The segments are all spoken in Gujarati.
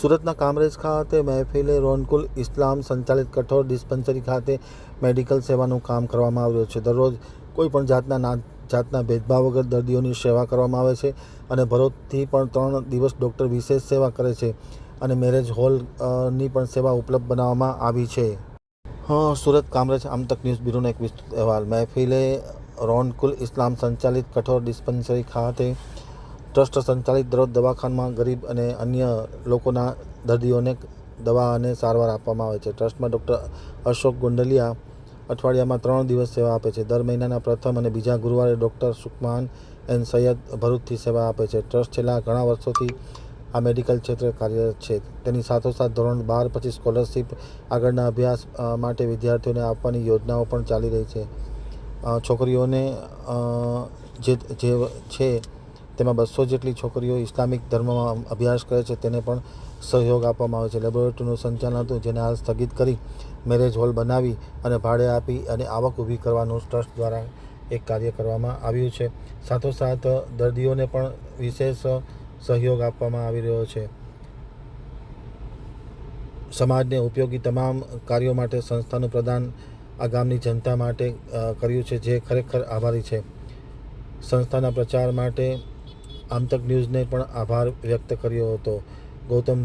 સુરતના કામરેજ ખાતે મહેફિલે રોનકુલ ઇસ્લામ સંચાલિત કઠોર ડિસ્પેન્સરી ખાતે મેડિકલ સેવાનું કામ કરવામાં આવ્યું છે. દરરોજ કોઈ પણ જાતના ના, જાતના ભેદભાવ વગર દર્દીઓની સેવા કરવામાં આવે છે અને ભરૂચથી પણ ત્રણ દિવસ ડૉક્ટર વિશેષ સેવા કરે છે અને મેરેજ હોલની પણ સેવા ઉપલબ્ધ બનાવવામાં આવી છે. હા, સુરત કામરેજ આમતક ન્યૂઝ બ્યુરોનો એક વિસ્તૃત અહેવાલ. મહેફિલે રોનકુલ ઇસ્લામ સંચાલિત કઠોર ડિસ્પેન્સરી ખાતે ટ્રસ્ટ સંચાલિત દરરોજ દવાખાનામાં ગરીબ અને અન્ય લોકોના દર્દીઓને દવા અને સારવાર આપવામાં આવે છે. ટ્રસ્ટમાં ડૉક્ટર અશોક ગુંડલિયા અઠવાડિયામાં ત્રણ દિવસ સેવા આપે છે. દર મહિનાના પ્રથમ અને બીજા ગુરુવારે ડૉક્ટર સુકમાન એન સૈયદ ભરૂચથી સેવા આપે છે. ટ્રસ્ટ છેલ્લા ઘણા વર્ષોથી આ મેડિકલ ક્ષેત્રે કાર્યરત છે. તેની સાથોસાથ ધોરણ બાર પછી સ્કોલરશિપ આગળના અભ્યાસ માટે વિદ્યાર્થીઓને આપવાની યોજનાઓ પણ ચાલી રહી છે. છોકરીઓને જે જે, છે તેમાં બસો જેટલી છોકરીઓ ઇસ્લામિક ધર્મમાં અભ્યાસ કરે છે, તેને પણ સહયોગ આપવામાં આવે છે. લેબોરેટરીનું સંચાલન હતું જેને હાલ સ્થગિત કરી મેરેજ હોલ બનાવી અને ભાડે આપી અને આવક ઊભી કરવાનું ટ્રસ્ટ દ્વારા એક કાર્ય કરવામાં આવ્યું છે. સાથોસાથ, દર્દીઓને પણ વિશેષ સહયોગ આપવામાં આવી રહ્યો છે. સમાજને ઉપયોગી તમામ કાર્યો માટે સંસ્થાનું પ્રદાન આ ગામની જનતા માટે કર્યું છે, જે ખરેખર આભારી છે. સંસ્થાના પ્રચાર માટે આમતક ન્યૂઝને પણ આભાર વ્યક્ત કર્યો હતો. ગૌતમ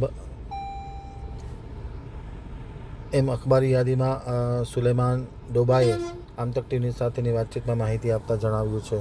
એમ અખબારી યાદીમાં સુલેમાન ડોબાએ આમતક ટીવી સાથેની વાતચીતમાં માહિતી આપતા જણાવ્યું છે.